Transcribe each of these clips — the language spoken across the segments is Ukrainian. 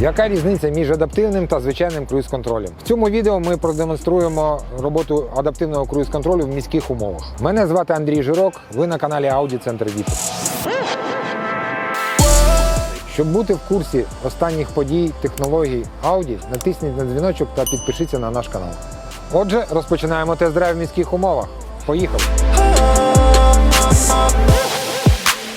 Яка різниця між адаптивним та звичайним круїз-контролем? В цьому відео ми продемонструємо роботу адаптивного круїз-контролю в міських умовах. Мене звати Андрій Жирок, ви на каналі Audi Центр Вітус. Щоб бути в курсі останніх подій, технологій Audi, натисніть на дзвіночок та підпишіться на наш канал. Отже, розпочинаємо тест-драйв в міських умовах. Поїхали!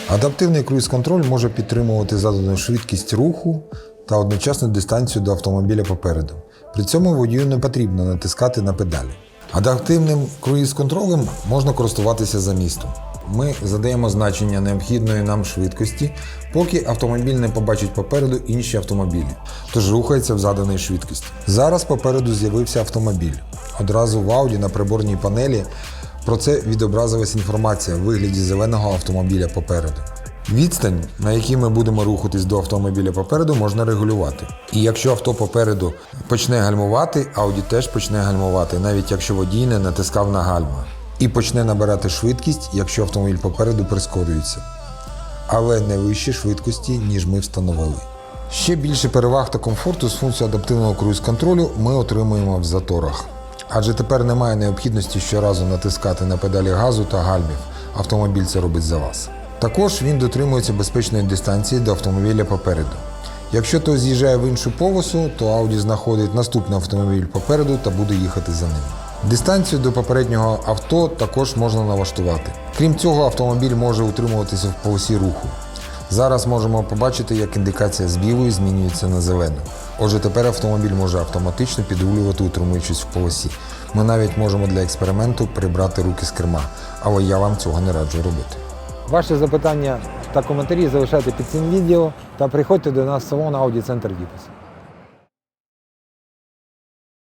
Адаптивний круїз-контроль може підтримувати задану швидкість руху та одночасну дистанцію до автомобіля попереду. При цьому водію не потрібно натискати на педалі. Адаптивним круїз-контролем можна користуватися за містом. Ми задаємо значення необхідної нам швидкості, поки автомобіль не побачить попереду інші автомобілі, тож рухається в заданій швидкості. Зараз попереду з'явився автомобіль. Одразу в Audi на приборній панелі про це відобразилась інформація в вигляді зеленого автомобіля попереду. Відстань, на якій ми будемо рухатись до автомобіля попереду, можна регулювати. І якщо авто попереду почне гальмувати, Audi теж почне гальмувати, навіть якщо водій не натискав на гальма. І почне набирати швидкість, якщо автомобіль попереду прискорюється. Але не вищі швидкості, ніж ми встановили. Ще більше переваг та комфорту з функцією адаптивного круїз-контролю ми отримуємо в заторах. Адже тепер немає необхідності щоразу натискати на педалі газу та гальмів. Автомобіль це робить за вас. Також він дотримується безпечної дистанції до автомобіля попереду. Якщо той з'їжджає в іншу полосу, то Audi знаходить наступний автомобіль попереду та буде їхати за ним. Дистанцію до попереднього авто також можна налаштувати. Крім цього, автомобіль може утримуватися в полосі руху. Зараз можемо побачити, як індикація з білої змінюється на зелену. Отже, тепер автомобіль може автоматично підрулювати, утримуючись в полосі. Ми навіть можемо для експерименту прибрати руки з керма, але я вам цього не раджу робити. Ваші запитання та коментарі залишайте під цим відео та приходьте до нас в салон Audi Центр Вітус.